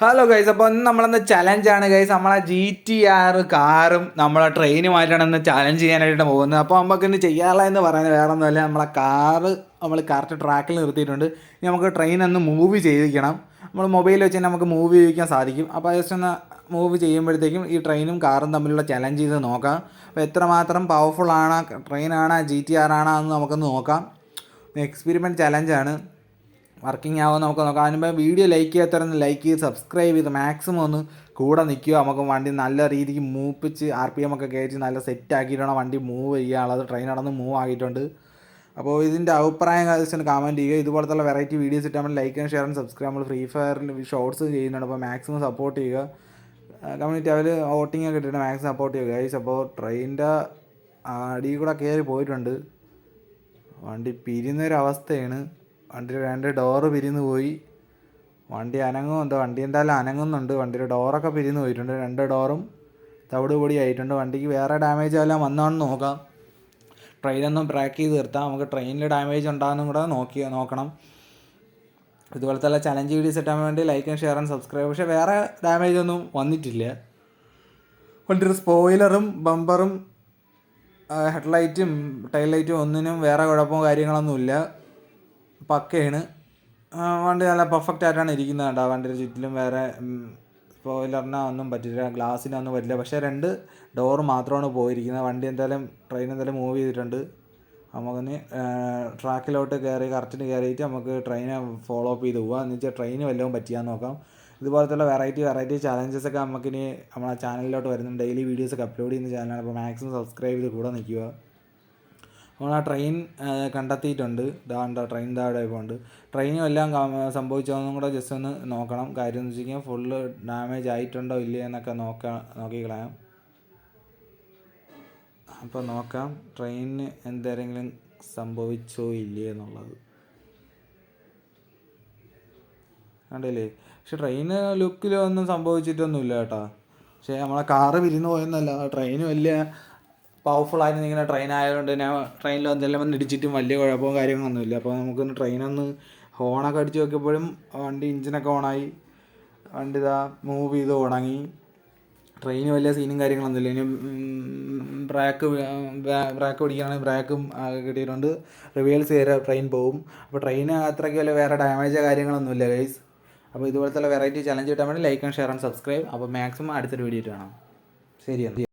Hello guys അപ്പോൾ ഇന്ന് നമ്മളന്ന് ചലഞ്ചാണ് ഗൈസ് നമ്മളെ ജി ടി ആർ കാറും നമ്മളെ ട്രെയിനുമായിട്ടാണ് ഇന്ന് ചലഞ്ച് ചെയ്യാനായിട്ട് പോകുന്നത്. അപ്പോൾ നമുക്ക് ഇന്ന് ചെയ്യാനുള്ള എന്ന് പറയുന്നത് വേറെ ഒന്നുമല്ല നമ്മളെ കാറ് നമ്മൾ കറക്റ്റ് ട്രാക്കിൽ നിർത്തിയിട്ടുണ്ട്. ഇനി നമുക്ക് ട്രെയിൻ ഒന്ന് മൂവ് ചെയ്തിരിക്കണം നമ്മൾ മൊബൈൽ വെച്ച് തന്നെ നമുക്ക് മൂവ് ചെയ്യിക്കാൻ സാധിക്കും. അപ്പോൾ ജസ്റ്റ് ഒന്ന് മൂവ് ചെയ്യുമ്പോഴത്തേക്കും ഈ ട്രെയിനും കാറും തമ്മിലുള്ള ചലഞ്ച് ചെയ്ത് നോക്കാം. അപ്പോൾ എത്രമാത്രം പവർഫുൾ ആണ് ട്രെയിനാണ് ജി ടി ആർ ആണോ എന്ന് നമുക്കൊന്ന് നോക്കാം. എക്സ്പെരിമെന്റ് ചലഞ്ചാണ് വർക്കിംഗ് ആവുമെന്ന് നമുക്ക് നോക്കാം. അതിന് മുമ്പ് വീഡിയോ ലൈക്ക് ചെയ്യാത്തവരൊന്ന് ലൈക്ക് ചെയ്ത് സബ്സ്ക്രൈബ് ചെയ്ത് മാക്സിമം ഒന്ന് കൂടെ നിൽക്കുക. നമുക്ക് വണ്ടി നല്ല രീതിക്ക് മൂപ്പിച്ച് ആർ പി എം ഒക്കെ കയറ്റി നല്ല സെറ്റ് ആക്കിയിട്ടാണ് വണ്ടി മൂവ് ചെയ്യാനുള്ളത് ട്രെയിൻ നടന്ന് മൂവ് ആക്കിയിട്ടുണ്ട്. അപ്പോൾ ഇതിന്റെ അഭിപ്രായം കാര്യം കമന്റ് ചെയ്യുക. ഇതുപോലത്തുള്ള വെറൈറ്റി വീഡിയോസ് ഇട്ട് നമ്മൾ like and share and subscribe നമ്മൾ ഫ്രീ ഫയറിൽ ഷോർട്സ് ചെയ്യുന്നുണ്ട്. അപ്പോൾ മാക്സിമം സപ്പോർട്ട് ചെയ്യുക. കമ്മ്യൂണിറ്റി അവർ വോട്ടിംഗ് ഒക്കെ ഇട്ടിട്ട് മാക്സിമം സപ്പോർട്ട് ചെയ്യുക ഗൈസ് അപ്പോൾ ട്രെയിനിന്റെ അടിയിൽ കൂടെ കയറി പോയിട്ടുണ്ട്. വണ്ടി പിരിയുന്നൊരവസ്ഥയാണ് വണ്ടിയുടെ രണ്ട് ഡോറ് പിരിഞ്ഞു പോയി. വണ്ടി അനങ്ങും എന്തോ വണ്ടി എന്തായാലും അനങ്ങുന്നുണ്ട്. വണ്ടിയുടെ ഡോറൊക്കെ പിരിഞ്ഞു പോയിട്ടുണ്ട്. രണ്ട് ഡോറും തവിട് പൊടി ആയിട്ടുണ്ട്. വണ്ടിക്ക് വേറെ ഡാമേജ് എല്ലാം വന്നാണെന്ന് നോക്കാം. ട്രെയിനൊന്നും ബ്രേക്ക് ചെയ്ത് നിർത്താം. നമുക്ക് ട്രെയിനിൽ ഡാമേജ് ഉണ്ടാകുന്നും കൂടെ നോക്കി നോക്കണം. ഇതുപോലത്തെ ചലഞ്ച് വീഡിയോസ് ഇട്ടാൻ വേണ്ടി like and share and subscribe പക്ഷേ വേറെ ഡാമേജ് ഒന്നും വന്നിട്ടില്ല. വണ്ടിയുടെ സ്പോയിലറും ബമ്പറും ഹെഡ്ലൈറ്റും ടൈൽ ലൈറ്റും ഒന്നിനും വേറെ കുഴപ്പമോ കാര്യങ്ങളൊന്നുമില്ല പക്കയാണ്. വണ്ടി നല്ല പെർഫെക്റ്റ് ആയിട്ടാണ് ഇരിക്കുന്നത് കേട്ടോ. വണ്ടിയുടെ ചുറ്റിലും വേറെ സ്പോയിലറിന് ഒന്നും പറ്റില്ല. ഗ്ലാസ്സിനൊന്നും പറ്റില്ല. പക്ഷേ രണ്ട് ഡോർ മാത്രമാണ് പോയിരിക്കുന്നത്. വണ്ടി എന്തായാലും ട്രെയിൻ എന്തായാലും മൂവ് ചെയ്തിട്ടുണ്ട്. നമുക്കൊന്ന് ട്രാക്കിലോട്ട് കയറി കറക്റ്റിന് കയറിയിട്ട് നമുക്ക് ട്രെയിനെ ഫോളോ അപ്പ് ചെയ്ത് പോകാം എന്ന് വെച്ചാൽ ട്രെയിന് വല്ലതും പറ്റിയാന്ന് നോക്കാം. ഇതുപോലത്തുള്ള വെറൈറ്റി വെറൈറ്റി ചാലഞ്ചസ് ഒക്കെ നമുക്കിനി നമ്മളെ ചാനലിലോട്ട് വരുന്നുണ്ട്. ഡെയിലി വീഡിയോസ് ഒക്കെ അപ്ലോഡ് ചെയ്യുന്ന ചാനലാണ് അപ്പോൾ മാക്സിമം സബ്സ്ക്രൈബ് ചെയ്ത് കൂടെ നിൽക്കുക. നമ്മൾ ആ ട്രെയിൻ കണ്ടെത്തിയിട്ടുണ്ട്. ദാണ്ട ട്രെയിൻ ദാടെ ഇപ്പോൾ ഉണ്ട് ട്രെയിനും എല്ലാം സംഭവിച്ചതെന്നും കൂടെ ജസ്റ്റ് ഒന്ന് നോക്കണം. കാര്യം എന്ന് വെച്ച് കഴിഞ്ഞാൽ ഫുള്ള് ഡാമേജ് ആയിട്ടുണ്ടോ ഇല്ല എന്നൊക്കെ നോക്കാം നോക്കിക്കളയാം അപ്പോൾ നോക്കാം ട്രെയിനിന് എന്തെങ്കിലും സംഭവിച്ചോ ഇല്ലേ എന്നുള്ളത്. കണ്ടില്ലേ? പക്ഷെ ട്രെയിന് ലുക്കിലൊന്നും സംഭവിച്ചിട്ടൊന്നുമില്ല കേട്ടോ. പക്ഷേ നമ്മളെ കാറ് വിരുന്ന് പോയെന്നല്ല. ട്രെയിന് വലിയ പവർഫുൾ ആയിരുന്നു ഇങ്ങനെ ട്രെയിൻ ആയതുകൊണ്ട് തന്നെ ട്രെയിനിൽ എന്തെല്ലാം വന്ന് ഇടിച്ചിട്ടും വലിയ കുഴപ്പവും കാര്യങ്ങളൊന്നുമില്ല. അപ്പോൾ നമുക്കൊന്ന് ട്രെയിനൊന്ന് ഹോണൊക്കെ അടിച്ച് നോക്കിയപ്പോഴും വണ്ടി ഇഞ്ചിനൊക്കെ ഓണായി വണ്ടി ഇതാ മൂവ് ചെയ്ത് തുടങ്ങി ട്രെയിന് വലിയ സീനും കാര്യങ്ങളൊന്നുമില്ല. ഇനി ബ്രേക്ക് ബ്രേക്ക് പിടിക്കുകയാണെങ്കിൽ ബ്രേക്കും കിട്ടിയിട്ടുണ്ട്. റിവേഴ്സ് ചെയ്ത ട്രെയിൻ പോകും അപ്പോൾ ട്രെയിന് അത്രയ്ക്ക് വലിയ വേറെ ഡാമേജോ കാര്യങ്ങളൊന്നുമില്ല ഗൈസ് അപ്പോൾ ഇതുപോലത്തെ വെറൈറ്റി ചലഞ്ച് കിട്ടാൻ വേണ്ടി like and share and subscribe അപ്പോൾ മാക്സിമം അടുത്തൊരു വീഡിയോ കാണാം. ശരി